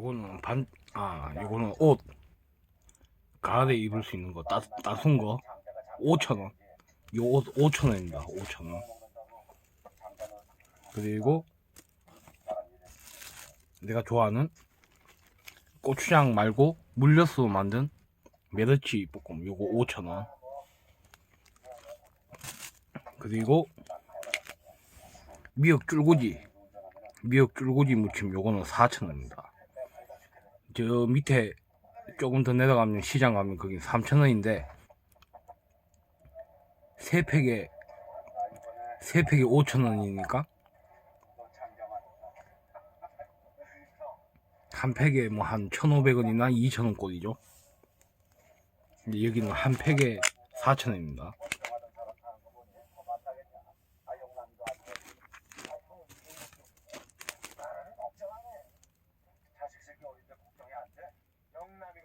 요거는 반, 아, 요거는 옷. 가을에 입을 수 있는 거, 따, 따순 거. 5,000원. 요 옷 5,000원입니다. 5,000원. 그리고 내가 좋아하는 고추장 말고 물엿으로 만든 메르치 볶음. 요거 5,000원. 그리고 미역 줄고지. 미역 줄고지 무침 요거는 4,000원입니다. 저 밑에 조금 더 내려가면 시장 가면 거기 3,000원인데 세 팩에 세 팩에 5,000원이니까 한 팩에 뭐 한 1,500원이나 2,000원 꼴이죠. 근데 여기는 한 팩에 4,000원입니다. 어린데 걱정이 안 돼? 영남이